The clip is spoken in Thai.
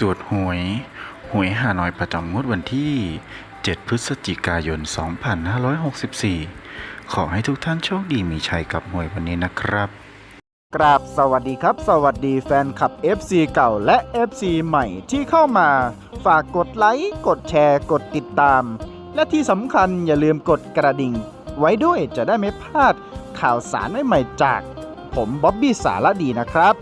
ตรวจหวย หวยหาน้อยประจำงวดวันที่ 7 พฤศจิกายน 2564 ขอให้ทุกท่านโชคดีมีชัยกับหวยวันนี้นะครับ กราบสวัสดีครับ สวัสดีแฟนคลับ FC เก่าและ FC ใหม่ที่เข้ามา ฝากกดไลค์ กดแชร์ กดติดตาม และที่สำคัญอย่าลืมกดกระดิ่ง ไว้ด้วยจะได้ไม่พลาดข่าวสารใหม่ๆจาก ผมบ๊อบบี้สารดีนะครับ